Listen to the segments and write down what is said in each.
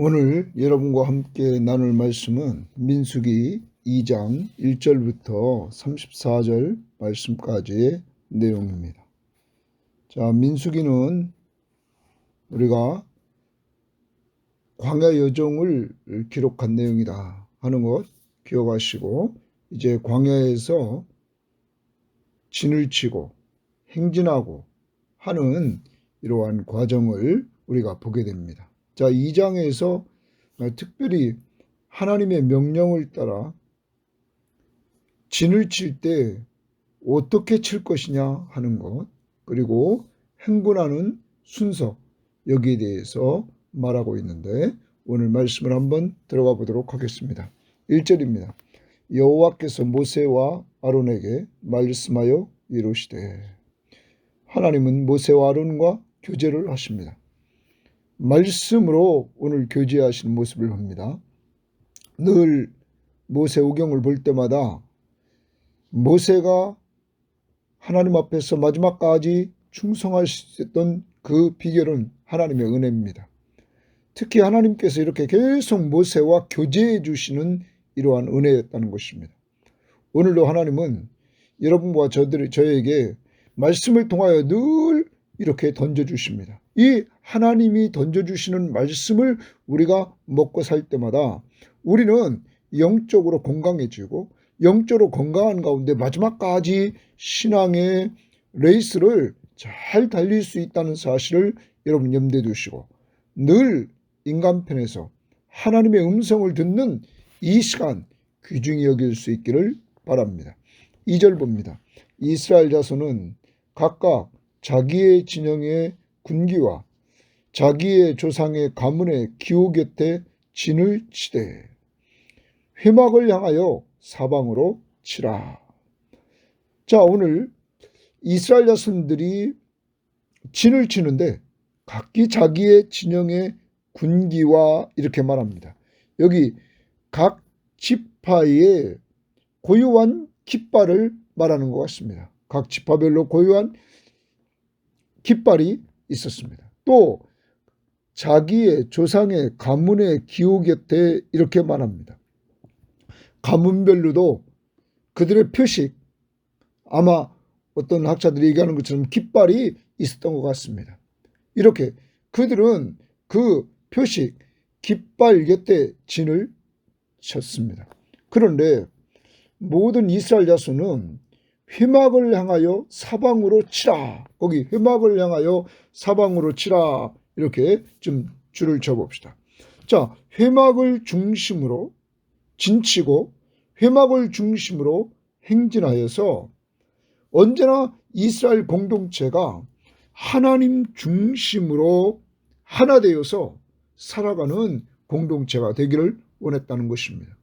오늘 여러분과 함께 나눌 말씀은 민수기 2장 1절부터 34절 말씀까지의 내용입니다. 자, 민수기는 우리가 광야 여정을 기록한 내용이다 하는 것 기억하시고 이제 광야에서 진을 치고 행진하고 하는 이러한 과정을 우리가 보게 됩니다. 자, 2장에서 특별히 하나님의 명령을 따라 진을 칠 때 어떻게 칠 것이냐 하는 것, 그리고 행군하는 순서, 여기에 대해서 말하고 있는데 오늘 말씀을 한번 들어가 보도록 하겠습니다. 1절입니다. 여호와께서 모세와 아론에게 말씀하여 이르시되 하나님은 모세와 아론과 교제를 하십니다. 말씀으로 오늘 교제하시는 모습을 봅니다. 늘 모세 오경을 볼 때마다 모세가 하나님 앞에서 마지막까지 있었던 그 비결은 하나님의 은혜입니다. 특히 하나님께서 이렇게 계속 모세와 교제해 주시는 이러한 은혜였다는 것입니다. 오늘도 하나님은 여러분과 저들 저에게 말씀을 통하여 늘 이렇게 던져 주십니다. 이 하나님이 던져 주시는 말씀을 우리가 먹고 살 때마다 우리는 영적으로 건강해지고 영적으로 건강한 가운데 마지막까지 신앙의 레이스를 잘 달릴 수 있다는 사실을 여러분 염두에 두시고 늘 인간편에서 하나님의 음성을 듣는 이 시간 귀중히 여길 수 있기를 바랍니다. 2절 봅니다. 이스라엘 자손은 각각 자기의 진영의 군기와 자기의 조상의 가문의 기호 곁에 진을 치되 회막을 향하여 사방으로 치라. 자, 오늘 이스라엘 자손들이 진을 치는데 각기 자기의 진영의 군기와 이렇게 말합니다. 여기 각 지파의 고유한 깃발을 말하는 것 같습니다. 각 지파별로 고유한 깃발이 있었습니다. 또 자기의 조상의 가문의 기호 곁에 이렇게 말합니다. 가문별로도 그들의 표식 아마 어떤 학자들이 얘기하는 것처럼 깃발이 있었던 것 같습니다. 이렇게 그들은 그 표식 깃발 곁에 진을 쳤습니다. 그런데 모든 이스라엘 자손은 회막을 향하여 사방으로 치라. 거기 회막을 향하여 사방으로 치라. 이렇게 좀 줄을 쳐봅시다. 자, 회막을 중심으로 진치고 회막을 중심으로 행진하여서 언제나 이스라엘 공동체가 하나님 중심으로 하나 되어서 살아가는 공동체가 되기를 원했다는 것입니다.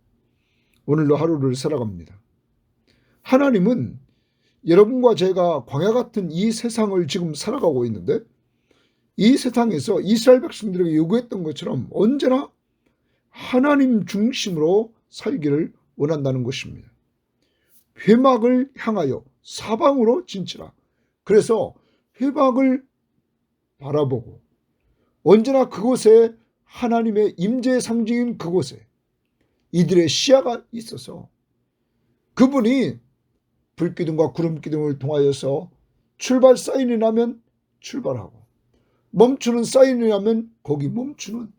오늘도 하루를 살아갑니다. 하나님은 여러분과 제가 광야 같은 이 세상을 지금 살아가고 있는데 이 세상에서 이스라엘 백성들에게 요구했던 것처럼 언제나 하나님 중심으로 살기를 원한다는 것입니다. 회막을 향하여 사방으로 진치라. 그래서 회막을 바라보고 언제나 그곳에 하나님의 임재의 상징인 그곳에 이들의 시야가 있어서 그분이 불기둥과 구름기둥을 통하여서 출발 사인이 나면 출발하고 멈추는 사인이 나면 거기 멈추는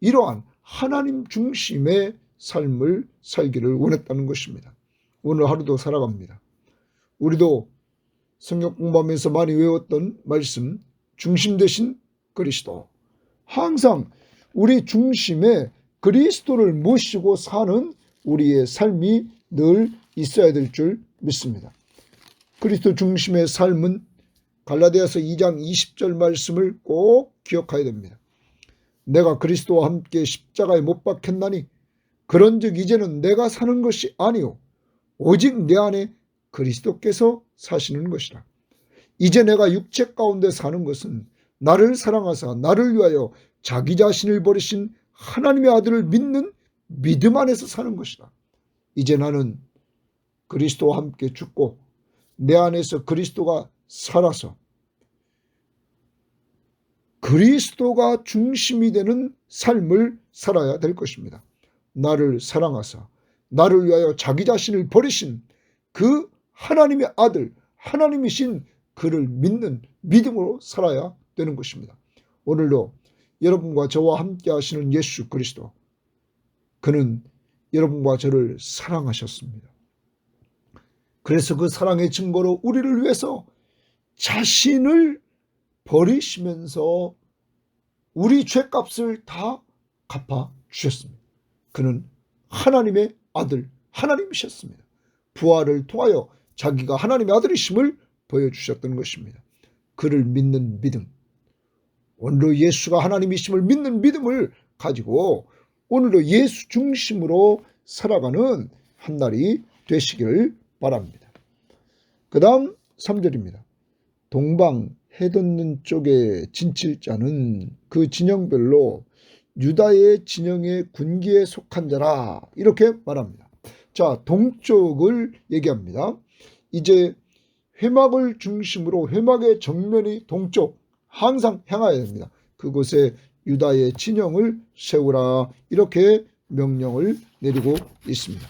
이러한 하나님 중심의 삶을 살기를 원했다는 것입니다. 오늘 하루도 살아갑니다. 우리도 성경 공부하면서 많이 외웠던 말씀 중심 대신 그리스도 항상 우리 중심에 그리스도를 모시고 사는 우리의 삶이 늘 있어야 될 줄 믿습니다. 그리스도 중심의 삶은 갈라디아서 2장 20절 말씀을 꼭 기억해야 됩니다. 내가 그리스도와 함께 십자가에 못 박혔나니 그런즉 이제는 내가 사는 것이 아니요 오직 내 안에 그리스도께서 사시는 것이라. 이제 내가 육체 가운데 사는 것은 나를 사랑하사 나를 위하여 자기 자신을 버리신 하나님의 아들을 믿는 믿음 안에서 사는 것이다. 이제 나는 그리스도와 함께 죽고 내 안에서 그리스도가 살아서 그 그리스도가 중심이 되는 삶을 살아야 될 것입니다. 나를 사랑하사 나를 위하여 자기 자신을 버리신 그 하나님의 아들 하나님이신 그를 믿는 믿음으로 살아야 되는 것입니다. 오늘도 여러분과 저와 함께 하시는 예수 그리스도 그는 여러분과 저를 사랑하셨습니다. 그래서 그 사랑의 증거로 우리를 위해서 자신을 버리시면서 우리 죄값을 다 갚아 주셨습니다. 그는 하나님의 아들, 하나님이셨습니다. 부활을 통하여 자기가 하나님의 아들이심을 보여주셨던 것입니다. 그를 믿는 믿음. 오늘도 예수가 하나님이심을 믿는 믿음을 가지고 오늘도 예수 중심으로 살아가는 한 날이 되시기를 바랍니다. 그 다음 3절입니다. 동방 해돋는 쪽의 진칠자는 그 진영별로 유다의 진영의 군기에 속한 자라 이렇게 말합니다. 자 동쪽을 얘기합니다. 이제 회막을 중심으로 회막의 정면이 동쪽 항상 향하여야 됩니다. 그곳에 유다의 진영을 세우라 이렇게 명령을 내리고 있습니다.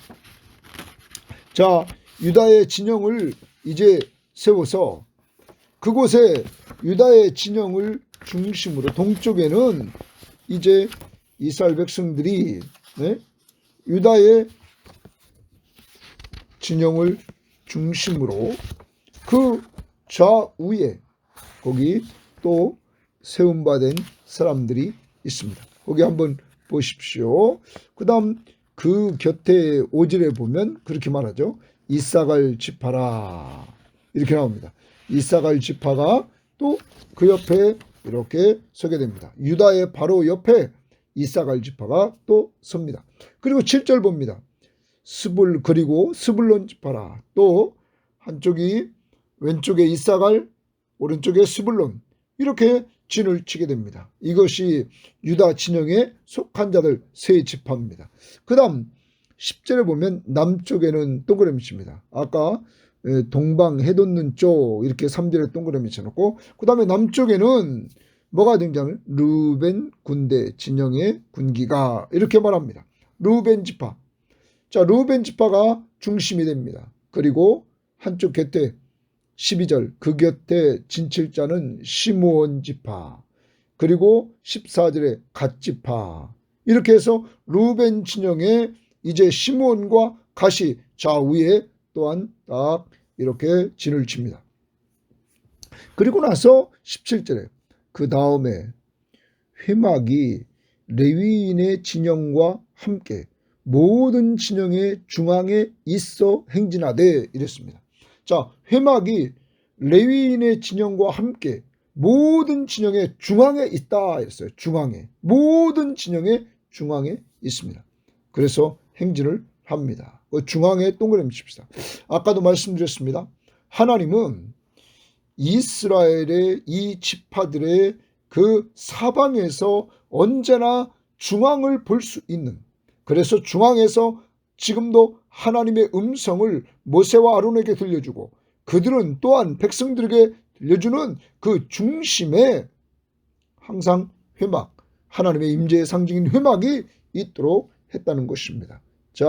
자 유다의 진영을 이제 세워서 그곳에 유다의 진영을 중심으로 동쪽에는 이제 이스라엘 백성들이 네? 유다의 진영을 중심으로 그 좌우에 거기 또 세움받은 사람들이 있습니다. 거기 한번 보십시오. 그 다음 그 곁에 오절에 보면 그렇게 말하죠. 이사갈 지파라 이렇게 나옵니다. 이사갈 지파가 또 그 옆에 이렇게 서게 됩니다. 유다의 바로 옆에 이사갈 지파가 또 섭니다. 그리고 7절 봅니다. 스불 그리고 스불론 지파라 또 한쪽이 왼쪽에 이사갈 오른쪽에 스불론 이렇게 진을 치게 됩니다. 이것이 유다 진영에 속한 자들 세 지파입니다. 그 다음 10절에 보면 남쪽에는 동그라미 칩니다. 아까 동방 해돋는 쪽 이렇게 3절에 동그라미 쳐놓고 그 다음에 남쪽에는 뭐가 등장을? 루벤 군대 진영의 군기가 이렇게 말합니다. 루벤 지파. 자, 루벤 지파가 중심이 됩니다. 그리고 한쪽 곁에 12절 그 곁에 진칠자는 시므온 지파 그리고 14절에 갓 지파 이렇게 해서 루벤 진영에 이제 시므온과 갓이 좌우에 또한 딱 이렇게 진을 칩니다. 그리고 나서 17절에 그 다음에 회막이 레위인의 진영과 함께 모든 진영의 중앙에 있어 행진하되 이랬습니다. 자, 회막이 레위인의 진영과 함께 모든 진영의 중앙에 있다 했어요. 중앙에. 모든 진영의 중앙에 있습니다. 그래서 행진을 합니다. 그 중앙에 동그라미 칩시다. 아까도 말씀드렸습니다. 하나님은 이스라엘의 이 지파들의 그 사방에서 언제나 중앙을 볼 수 있는 그래서 중앙에서 지금도 하나님의 음성을 모세와 아론에게 들려주고 그들은 또한 백성들에게 들려주는 그 중심에 항상 회막 하나님의 임재의 상징인 회막이 있도록 했다는 것입니다. 자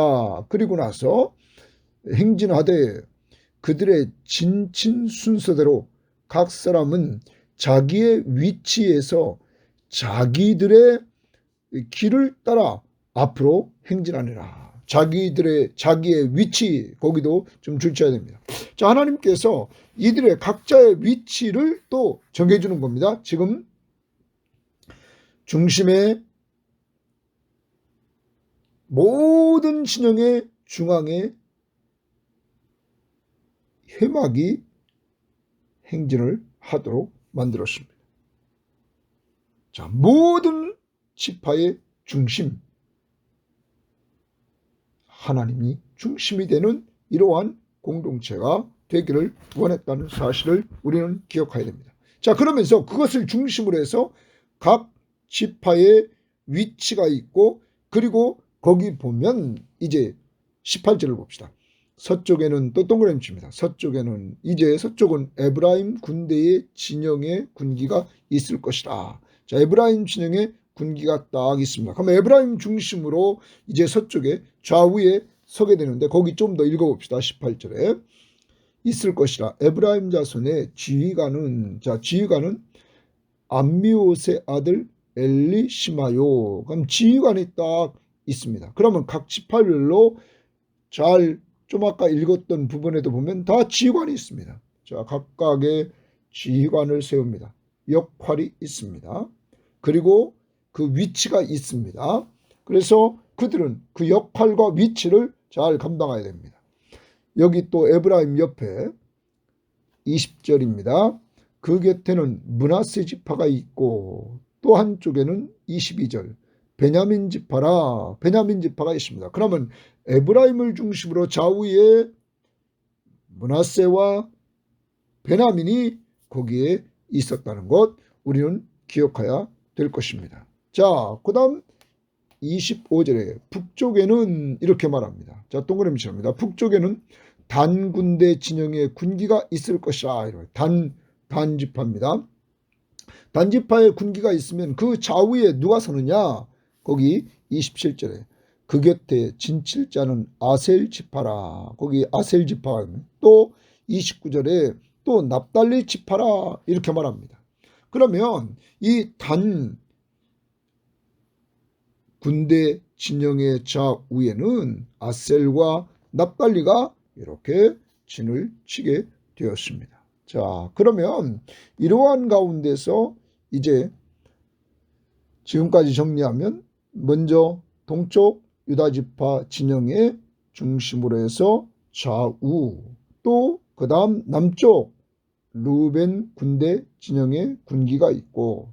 그리고 나서 행진하되 그들의 진친 순서대로 각 사람은 자기의 위치에서 자기들의 길을 따라 앞으로 행진하느라. 자기들의 자기의 위치 거기도 좀 줄쳐야 됩니다. 자 하나님께서 이들의 각자의 위치를 또 정해주는 겁니다. 지금 중심에 모든 진영의 중앙에 회막이 행진을 하도록 만들었습니다. 자, 모든 지파의 중심, 하나님이 중심이 되는 이러한 공동체가 되기를 원했다는 사실을 우리는 기억해야 됩니다. 자, 그러면서 그것을 중심으로 해서 각 지파의 위치가 있고 그리고 거기 보면 이제 18절을 봅시다. 서쪽에는 또 동그라미 칩니다. 서쪽에는 이제 서쪽은 에브라임 군대의 진영의 군기가 있을 것이다. 자, 에브라임 진영에 군기가 딱 있습니다. 그럼 에브라임 중심으로 이제 서쪽에 좌우에 서게 되는데 거기 좀 더 읽어봅시다. 18절에 있을 것이라 에브라임 자손의 지휘관은 자 지휘관은 암미옷의 아들 엘리시마요. 그럼 지휘관이 딱 있습니다. 그러면 각 지파별로 잘 좀 아까 읽었던 부분에도 보면 다 지휘관이 있습니다. 자 각각의 지휘관을 세웁니다. 역할이 있습니다. 그리고 그 위치가 있습니다. 그래서 그들은 그 역할과 위치를 잘 감당해야 됩니다. 여기 또 에브라임 옆에 20절입니다. 그 곁에는 문하세 지파가 있고 또 한쪽에는 22절 베냐민 지파라 베냐민 지파가 있습니다. 그러면 에브라임을 중심으로 좌우에 문하세와 베냐민이 거기에 있었다는 것 우리는 기억해야 될 것입니다. 자, 그다음 25절에 북쪽에는 이렇게 말합니다. 자, 동그라미입니다. 북쪽에는 단 군대 진영의 군기가 있을 것이라. 단 단지파입니다. 단지파에 군기가 있으면 그 좌우에 누가 서느냐? 거기 27절에 그 곁에 진칠자는 아셀 지파라. 거기 아셀 지파. 또 29절에 또 납달리 지파라. 이렇게 말합니다. 그러면 이 단 군대 진영의 좌우에는 아셀과 납달리가 이렇게 진을 치게 되었습니다. 자, 그러면 이러한 가운데서 이제 지금까지 정리하면 먼저 동쪽 유다지파 진영의 중심으로 해서 좌우 또 그 다음 남쪽 루벤 군대 진영의 군기가 있고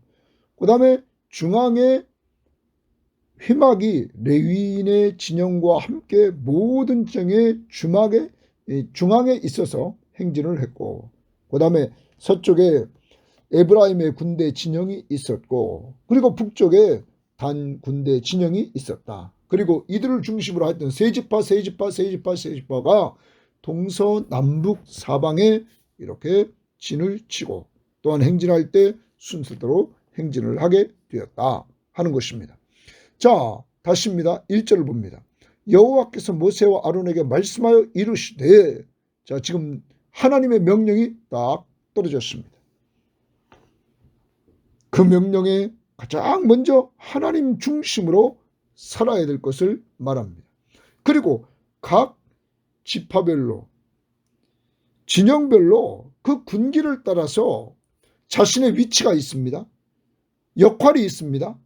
그 다음에 중앙에 휘막이 레위인의 진영과 함께 모든 진영의 주막에 중앙에 있어서 행진을 했고 그 다음에 서쪽에 에브라임의 군대 진영이 있었고 그리고 북쪽에 단 군대 진영이 있었다. 그리고 이들을 중심으로 했던 세지파 세지파 세지파 세지파가 동서남북 사방에 이렇게 진을 치고 또한 행진할 때 순서대로 행진을 하게 되었다 하는 것입니다. 자, 다시입니다. 1절을 봅니다. 여호와께서 모세와 아론에게 말씀하여 이르시되 자, 지금 하나님의 명령이 딱 떨어졌습니다. 그 명령에 가장 먼저 하나님 중심으로 살아야 될 것을 말합니다. 그리고 각 지파별로 진영별로 그 군기를 따라서 자신의 위치가 있습니다. 역할이 있습니다.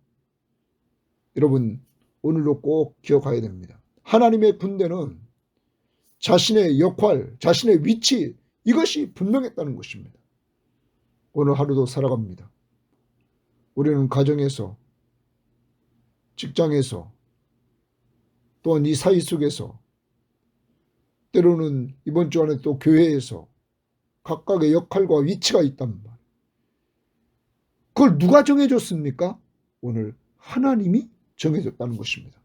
여러분 오늘도 꼭 기억해야 됩니다. 하나님의 군대는 자신의 역할, 자신의 위치 이것이 분명했다는 것입니다. 오늘 하루도 살아갑니다. 우리는 가정에서 직장에서 또한 이 사이 속에서 때로는 이번 주 안에 또 교회에서 각각의 역할과 위치가 있단 말이에요. 그걸 누가 정해줬습니까? 오늘 하나님이 정해졌다는 것입니다.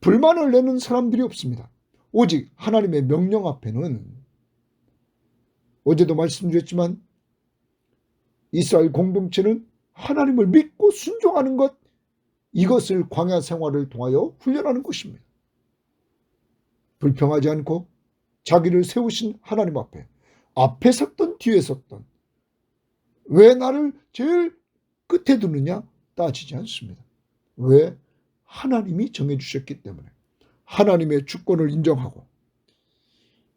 불만을 내는 사람들이 없습니다. 오직 하나님의 명령 앞에는 어제도 말씀드렸지만 이스라엘 공동체는 하나님을 믿고 순종하는 것 이것을 광야 생활을 통하여 훈련하는 것입니다. 불평하지 않고 자기를 세우신 하나님 앞에 앞에 섰던 뒤에 섰던 왜 나를 제일 끝에 두느냐 따지지 않습니다. 왜? 하나님이 정해 주셨기 때문에 하나님의 주권을 인정하고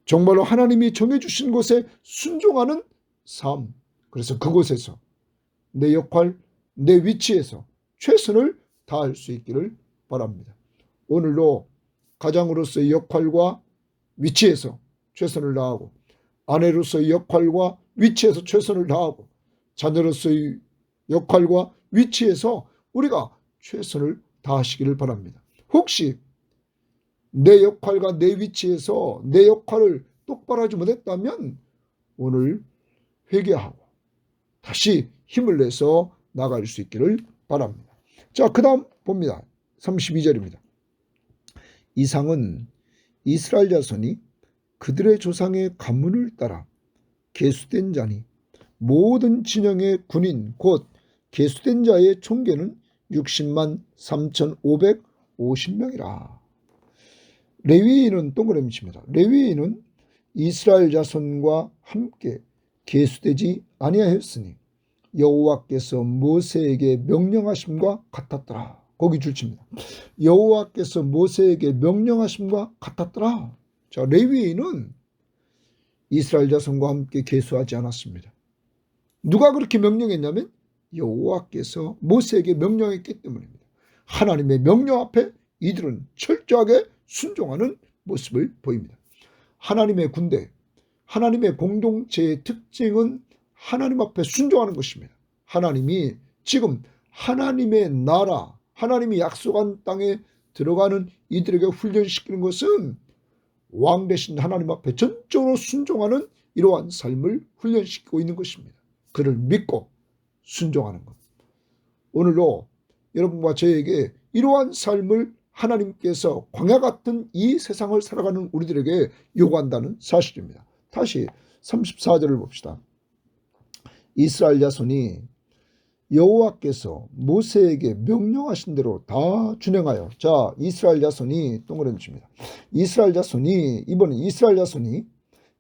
정말로 하나님이 정해 주신 곳에 순종하는 삶. 그래서 그곳에서 내 역할, 내 위치에서 최선을 다할 수 있기를 바랍니다. 오늘도 가장으로서의 역할과 위치에서 최선을 다하고 아내로서의 역할과 위치에서 최선을 다하고 자녀로서의 역할과 위치에서 우리가 최선을 다하시기를 바랍니다. 혹시 내 역할과 내 위치에서 내 역할을 똑바로 하지 못했다면 오늘 회개하고 다시 힘을 내서 나갈 수 있기를 바랍니다. 자, 그 다음 봅니다. 32절입니다. 이상은 이스라엘 자손이 그들의 조상의 가문을 따라 계수된 자니 모든 진영의 군인 곧 계수된 자의 총계는 60만 3,550명이라. 레위인은 동그라미 칩니다. 레위인은 이스라엘 자손과 함께 계수되지 아니하였으니 여호와께서 모세에게 명령하심과 같았더라. 거기 줄칩니다. 여호와께서 모세에게 명령하심과 같았더라. 자, 레위인은 이스라엘 자손과 함께 계수하지 않았습니다. 누가 그렇게 명령했냐면 여호와께서 모세에게 명령했기 때문입니다. 하나님의 명령 앞에 이들은 철저하게 순종하는 모습을 보입니다. 하나님의 군대, 하나님의 공동체의 특징은 하나님 앞에 순종하는 것입니다. 하나님이 지금 하나님의 나라, 하나님이 약속한 땅에 들어가는 이들에게 훈련시키는 것은 왕 대신 하나님 앞에 전적으로 순종하는 이러한 삶을 훈련시키고 있는 것입니다. 그를 믿고 순종하는 것. 오늘도 여러분과 저에게 이러한 삶을 하나님께서 광야 같은 이 세상을 살아가는 우리들에게 요구한다는 사실입니다. 다시 34절을 봅시다. 이스라엘 자손이 여호와께서 모세에게 명령하신 대로 다 준행하여 자 이스라엘 자손이 동그라미 칩니다. 이스라엘 자손이 이번에 이스라엘 자손이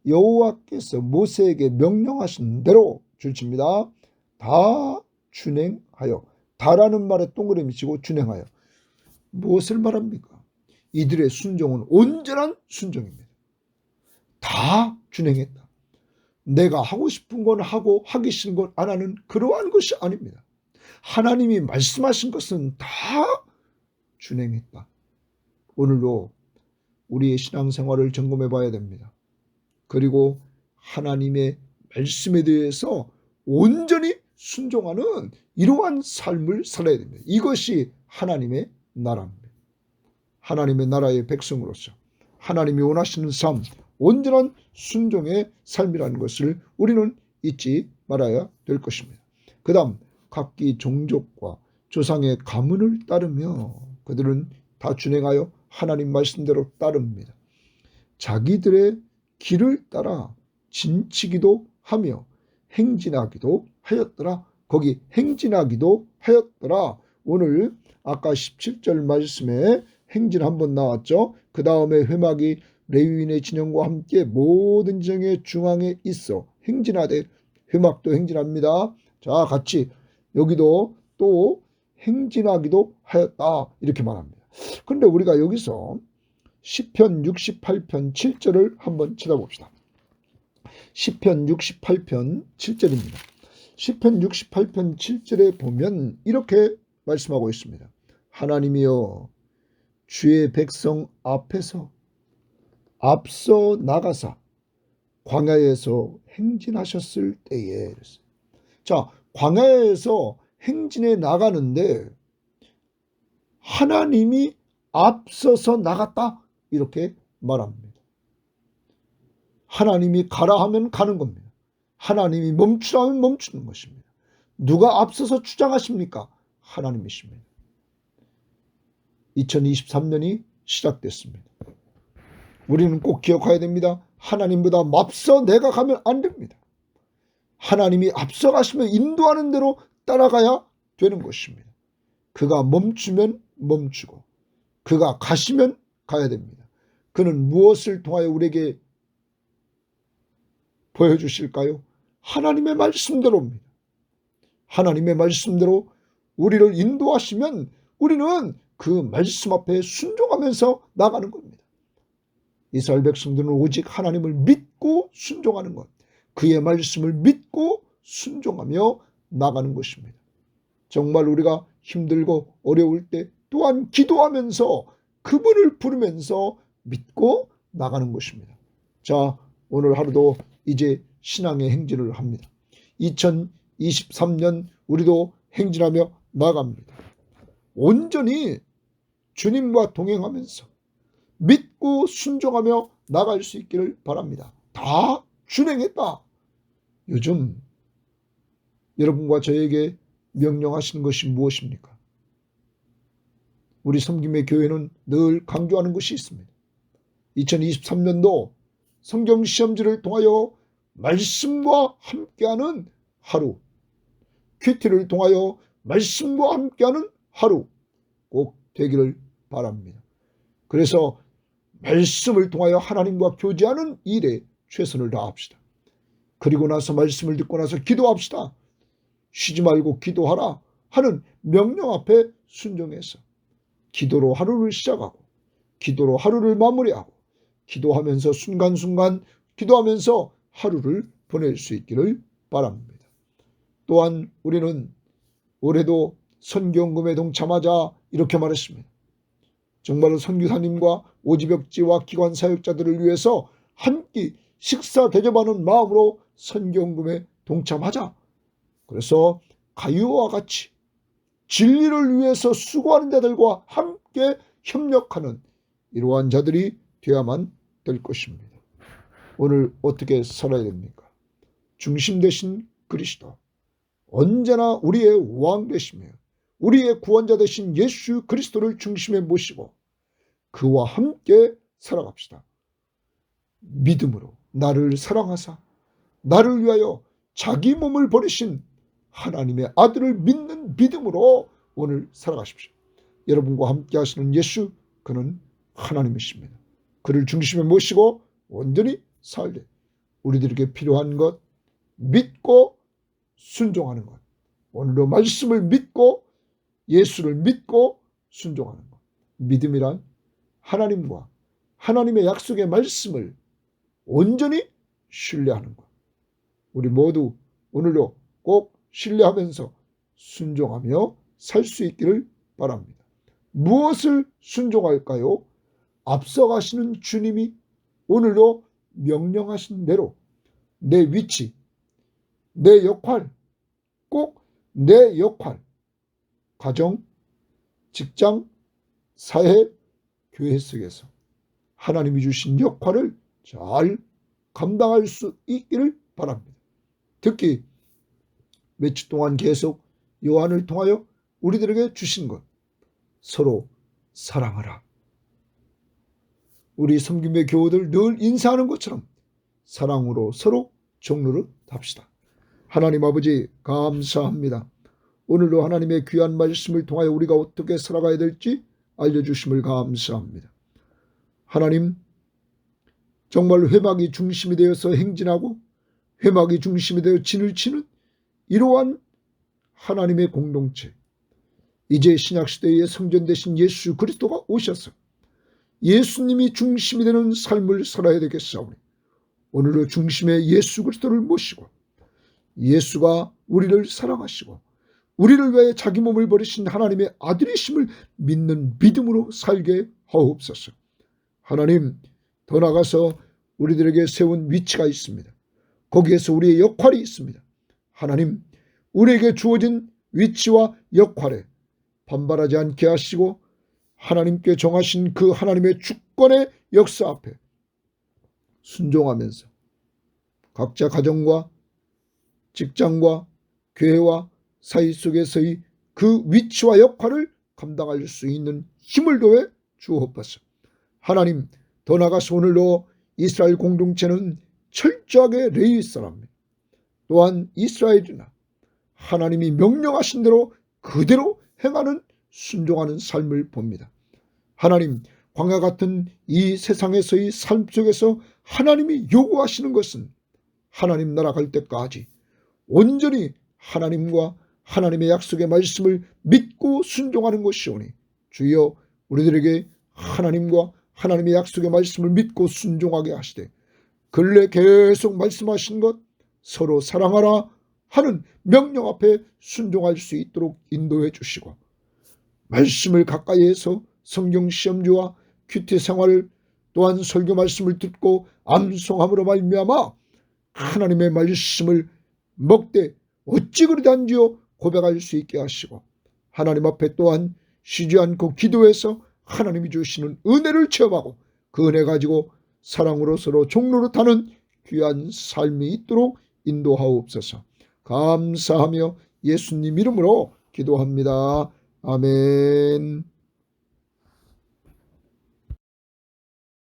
여호와께서 모세에게 명령하신 대로 줄칩니다. 다 준행하여 다라는 말에 동그라미 치고 준행하여 무엇을 말합니까? 이들의 순종은 온전한 순종입니다. 다 준행했다. 내가 하고 싶은 건 하고 하기 싫은 건 안 하는 그러한 것이 아닙니다. 하나님이 말씀하신 것은 다 준행했다. 오늘도 우리의 신앙생활을 점검해 봐야 됩니다. 그리고 하나님의 말씀에 대해서 온전히 순종하는 이러한 삶을 살아야 됩니다. 이것이 하나님의 나라입니다. 하나님의 나라의 백성으로서 하나님이 원하시는 삶, 온전한 순종의 삶이라는 것을 우리는 잊지 말아야 될 것입니다. 그 다음 각기 종족과 조상의 가문을 따르며 그들은 다 준행하여 하나님 말씀대로 따릅니다. 자기들의 길을 따라 진치기도 하며 행진하기도 하였더라. 거기 행진하기도 하였더라. 오늘 아까 17절 말씀에 행진 한번 나왔죠. 그 다음에 회막이 레위인의 진영과 함께 모든 진영의 중앙에 있어 행진하되 회막도 행진합니다. 자 같이 여기도 또 행진하기도 하였다 이렇게 말합니다. 그런데 우리가 여기서 10편 68편 7절을 한번 쳐다봅시다. 10편 68편 7절입니다. 10편 68편 7절에 보면 이렇게 말씀하고 있습니다. 하나님이여 주의 백성 앞에서 앞서 나가사 광야에서 행진하셨을 때에 자 광야에서 행진해 나가는데 하나님이 앞서서 나갔다 이렇게 말합니다. 하나님이 가라 하면 가는 겁니다. 하나님이 멈추라 하면 멈추는 것입니다. 누가 앞서서 주장하십니까? 하나님이십니다. 2023년이 시작됐습니다. 우리는 꼭 기억해야 됩니다. 하나님보다 앞서 내가 가면 안 됩니다. 하나님이 앞서가시면 인도하는 대로 따라가야 되는 것입니다. 그가 멈추면 멈추고 그가 가시면 가야 됩니다. 그는 무엇을 통하여 우리에게 보여주실까요? 하나님의 말씀대로입니다. 하나님의 말씀대로 우리를 인도하시면 우리는 그 말씀 앞에 순종하면서 나가는 겁니다. 이스라엘 백성들은 오직 하나님을 믿고 순종하는 것, 그의 말씀을 믿고 순종하며 나가는 것입니다. 정말 우리가 힘들고 어려울 때 또한 기도하면서 그분을 부르면서 믿고 나가는 것입니다. 자, 오늘 하루도 이제 신앙의 행진을 합니다. 2023년 우리도 행진하며 나갑니다. 온전히 주님과 동행하면서 믿 고 순종하며 나갈 수 있기를 바랍니다. 다 준행했다. 요즘 여러분과 저에게 명령하시는 것이 무엇입니까? 우리 섬김의 교회는 늘 강조하는 것이 있습니다. 2023년도 성경 시험지를 통하여 말씀과 함께하는 하루, 큐티를 통하여 말씀과 함께하는 하루 꼭 되기를 바랍니다. 그래서 말씀을 통하여 하나님과 교제하는 일에 최선을 다합시다. 그리고 나서 말씀을 듣고 나서 기도합시다. 쉬지 말고 기도하라 하는 명령 앞에 순종해서 기도로 하루를 시작하고 기도로 하루를 마무리하고 기도하면서 순간순간 기도하면서 하루를 보낼 수 있기를 바랍니다. 또한 우리는 올해도 선경금에 동참하자 이렇게 말했습니다. 정말로 선교사님과 오지벽지와 기관 사역자들을 위해서 한 끼 식사 대접하는 마음으로 선경금에 동참하자. 그래서 가유와 같이 진리를 위해서 수고하는 자들과 함께 협력하는 이러한 자들이 되어야만 될 것입니다. 오늘 어떻게 살아야 됩니까? 중심 되신 그리스도 언제나 우리의 왕 되시며 우리의 구원자 되신 예수 그리스도를 중심에 모시고 그와 함께 살아갑시다. 믿음으로 나를 사랑하사 나를 위하여 자기 몸을 버리신 하나님의 아들을 믿는 믿음으로 오늘 살아가십시오. 여러분과 함께 하시는 예수 그는 하나님이십니다. 그를 중심에 모시고 온전히 살되 우리들에게 필요한 것 믿고 순종하는 것. 오늘도 말씀을 믿고 예수를 믿고 순종하는 것. 믿음이란 하나님과 하나님의 약속의 말씀을 온전히 신뢰하는 것. 우리 모두 오늘도 꼭 신뢰하면서 순종하며 살 수 있기를 바랍니다. 무엇을 순종할까요? 앞서가시는 주님이 오늘도 명령하신 대로 내 위치, 내 역할, 꼭 내 역할, 가정, 직장, 사회, 교회 속에서 하나님이 주신 역할을 잘 감당할 수 있기를 바랍니다. 특히 며칠 동안 계속 요한을 통하여 우리들에게 주신 것 서로 사랑하라. 우리 섬김의 교우들 늘 인사하는 것처럼 사랑으로 서로 종로를 답시다. 하나님 아버지 감사합니다. 오늘도 하나님의 귀한 말씀을 통하여 우리가 어떻게 살아가야 될지 알려주심을 감사합니다. 하나님 정말 회막이 중심이 되어서 행진하고 회막이 중심이 되어 진을 치는 이러한 하나님의 공동체 이제 신약시대의 성전 되신 예수 그리스도가 오셔서 예수님이 중심이 되는 삶을 살아야 되겠사오니 오늘도 중심에 예수 그리스도를 모시고 예수가 우리를 사랑하시고 우리를 위해 자기 몸을 버리신 하나님의 아들이심을 믿는 믿음으로 살게 하옵소서. 하나님 더 나가서 우리들에게 세운 위치가 있습니다. 거기에서 우리의 역할이 있습니다. 하나님 우리에게 주어진 위치와 역할에 반발하지 않게 하시고 하나님께 정하신 그 하나님의 주권의 역사 앞에 순종하면서 각자 가정과 직장과 교회와 사이 속에서의 그 위치와 역할을 감당할 수 있는 힘을 더해 주옵소서. 하나님 더 나아가서 오늘도 이스라엘 공동체는 철저하게 레위 사람입니다. 또한 이스라엘이나 하나님이 명령하신 대로 그대로 행하는 순종하는 삶을 봅니다. 하나님 광야 같은 이 세상에서의 삶 속에서 하나님이 요구하시는 것은 하나님 나라 갈 때까지 온전히 하나님과 하나님의 약속의 말씀을 믿고 순종하는 것이오니 주여 우리들에게 하나님과 하나님의 약속의 말씀을 믿고 순종하게 하시되 근래 계속 말씀하신 것 서로 사랑하라 하는 명령 앞에 순종할 수 있도록 인도해 주시고 말씀을 가까이에서 성경 시험주와 큐티 생활을 또한 설교 말씀을 듣고 암송함으로 말미암아 하나님의 말씀을 먹되 어찌 그리단지요 고백할 수 있게 하시고 하나님 앞에 또한 쉬지 않고 기도해서 하나님이 주시는 은혜를 체험하고 그 은혜 가지고 사랑으로 서로 종로로 타는 귀한 삶이 있도록 인도하옵소서. 감사하며 예수님 이름으로 기도합니다. 아멘.